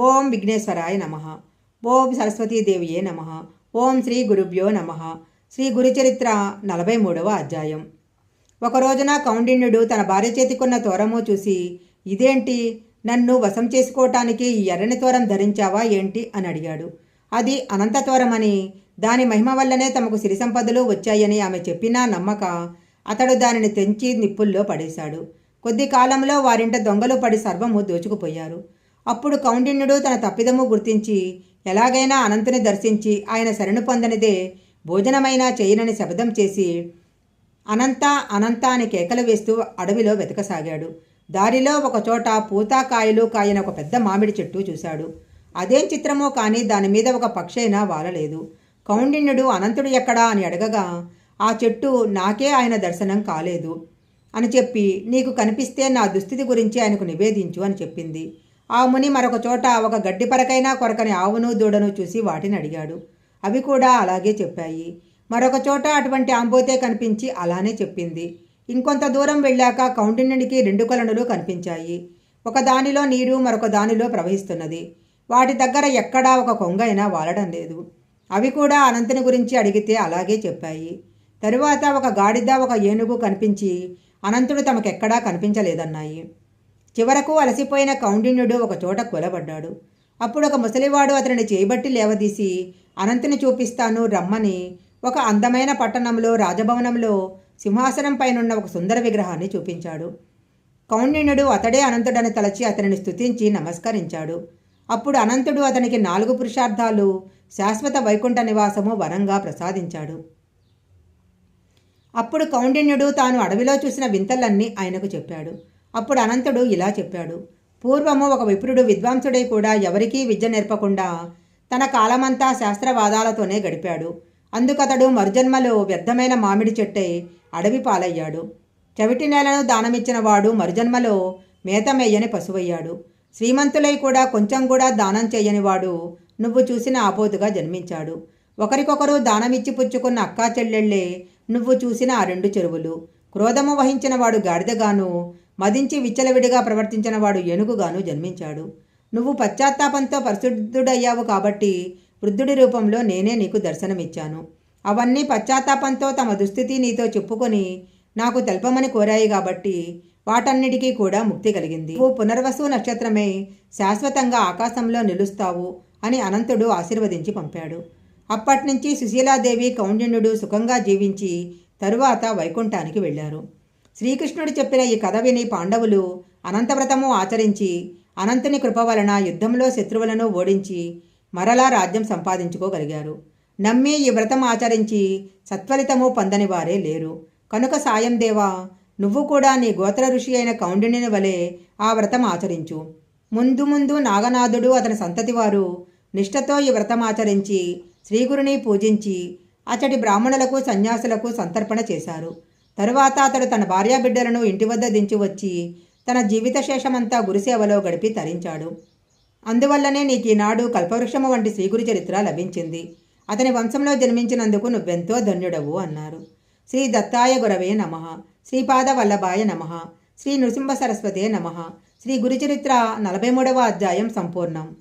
ఓం విఘ్నేశ్వరాయ నమ. ఓం సరస్వతీదేవియే నమ. ఓం శ్రీ గురుభ్యో నమ. శ్రీ గురుచరిత్ర నలభై మూడవ అధ్యాయం. ఒక రోజున కౌండిన్యుడు తన భార్య చేతికున్న తోరము చూసి ఇదేంటి? నన్ను వశం చేసుకోవటానికి ఈ ఎర్రని తోరం ధరించావా ఏంటి? అని అడిగాడు. అది అనంత తోరమని. దాని మహిమ వల్లనే తమకు సిరి సంపదలు వచ్చాయని ఆమె చెప్పినా నమ్మక. అతడు దానిని తెంచి నిప్పుల్లో పడేశాడు. కొద్ది కాలంలో వారింట దొంగలు పడి సర్వము దోచుకుపోయారు. అప్పుడు కౌండిన్యుడు తన తప్పిదము గుర్తించి ఎలాగైనా అనంతుని దర్శించి ఆయన శరణు పొందనిదే భోజనమైనా చేయనని శబ్దం చేసి అనంత అనంత అని కేకలు వేస్తూ అడవిలో వెతకసాగాడు. దారిలో ఒకచోట పూతాకాయలు కాయలు కాయన ఒక పెద్ద మామిడి చెట్టు చూశాడు. అదేం చిత్రమో కానీ దాని మీద ఒక పక్షైనా వాలలేదు. కౌండిన్యుడు అనంతుడు ఎక్కడా అని అడగగా ఆ చెట్టు నాకే ఆయన దర్శనం కాలేదు అని చెప్పి నీకు కనిపిస్తే నా దుస్థితి గురించి ఆయనకు నివేదించు అని చెప్పింది. ఆ ముని మరొక చోట ఒక గడ్డి పరకైనా కొరకని ఆవును దూడను చూసి వాటిని అడిగాడు. అవి కూడా అలాగే చెప్పాయి. మరొక చోట అటువంటి ఆంబోతే కనిపించి అలానే చెప్పింది. ఇంకొంత దూరం వెళ్ళాక కౌండిన్యుడికి రెండు కొలనులు కనిపించాయి. ఒక దానిలో నీరు మరొక దానిలో ప్రవహిస్తున్నది. వాటి దగ్గర ఎక్కడా ఒక కొంగైనా వాలడం లేదు. అవి కూడా అనంతుని గురించి అడిగితే అలాగే చెప్పాయి. తరువాత ఒక గాడిద ఒక ఏనుగు కనిపించి అనంతుడు తమకెక్కడా కనిపించలేదన్నాయి. చివరకు అలసిపోయిన కౌండిన్యుడు ఒక చోట కూలబడ్డాడు. అప్పుడు ఒక ముసలివాడు అతనిని చేయబట్టి లేవదీసి అనంతుని చూపిస్తాను రమ్మని. ఒక అందమైన పట్టణంలో రాజభవనంలో సింహాసనం పైనున్న ఒక సుందర విగ్రహాన్ని చూపించాడు. కౌండిన్యుడు అతడే అనంతుడని తలచి అతనిని స్తుతించి నమస్కరించాడు. అప్పుడు అనంతుడు అతనికి నాలుగు పురుషార్థాలు శాశ్వత వైకుంఠ నివాసము వరంగా ప్రసాదించాడు. అప్పుడు కౌండిన్యుడు తాను అడవిలో చూసిన వింతలన్నీ ఆయనకు చెప్పాడు. అప్పుడు అనంతుడు ఇలా చెప్పాడు పూర్వము ఒక విప్రుడు విద్వాంసుడై కూడా ఎవరికీ విద్య నేర్పకుండా తన కాలమంతా శాస్త్రవాదాలతోనే గడిపాడు. అందుకతడు మరుజన్మలో వ్యర్థమైన మామిడి చెట్టై అడవి పాలయ్యాడు. చవిటి నేలను దానమిచ్చిన వాడు మరుజన్మలో మేతమేయని పశువయ్యాడు. శ్రీమంతులై కూడా కొంచెం కూడా దానం చేయని వాడు నువ్వు చూసిన ఆపోతుగా జన్మించాడు. ఒకరికొకరు దానమిచ్చి పుచ్చుకున్న అక్కా చెల్లెళ్ళే నువ్వు చూసిన ఆ రెండు చెరువులు. క్రోధము వహించిన వాడు గాడిదగాను మదించి విచ్చలవిడిగా ప్రవర్తించిన వాడు ఏనుగుగాను జన్మించాడు. నువ్వు పశ్చాత్తాపంతో పరిశుద్ధుడయ్యావు కాబట్టి వృద్ధుడి రూపంలో నేనే నీకు దర్శనమిచ్చాను. అవన్నీ పశ్చాత్తాపంతో తమ దుస్థితి నీతో చెప్పుకొని నాకు తెల్పమని కోరాయి కాబట్టి వాటన్నిటికీ కూడా ముక్తి కలిగింది. నువ్వు పునర్వసు నక్షత్రమే శాశ్వతంగా ఆకాశంలో నిలుస్తావు అని అనంతుడు ఆశీర్వదించి పంపాడు. అప్పటినుంచి సుశీలాదేవి కౌండిన్యుడు సుఖంగా జీవించి తరువాత వైకుంఠానికి వెళ్ళారు. శ్రీకృష్ణుడు చెప్పిన ఈ కథ విని పాండవులు అనంతవ్రతము ఆచరించి అనంతుని కృప వలన యుద్ధంలో శత్రువులను ఓడించి మరలా రాజ్యం సంపాదించుకోగలిగారు. నమ్మి ఈ వ్రతం ఆచరించి సత్ఫలితము పొందని వారే లేరు. కనుక సాయం దేవా నువ్వు కూడా నీ గోత్ర ఋషి అయిన కౌండిని వలె ఆ వ్రతం ఆచరించు. ముందు ముందు నాగనాథుడు అతని సంతతి వారు నిష్ఠతో ఈ వ్రతం ఆచరించి శ్రీగురుని పూజించి అతడి బ్రాహ్మణులకు సన్యాసులకు సంతర్పణ చేశారు. తరువాత అతడు తన భార్యాబిడ్డలను ఇంటి వద్ద దించి వచ్చి తన జీవిత శేషమంతా గురుసేవలో గడిపి తరించాడు. అందువల్లనే నీకు ఈనాడు కల్పవృక్షము వంటి శ్రీగురు చరిత్ర లభించింది. అతని వంశంలో జన్మించినందుకు నువ్వెంతో ధన్యుడవు అన్నారు. శ్రీ దత్తాయ గురవే నమ. శ్రీపాద వల్లభాయ నమ. శ్రీ నృసింహ సరస్వతే నమ. శ్రీ గురుచరిత్ర నలభై మూడవ అధ్యాయం సంపూర్ణం.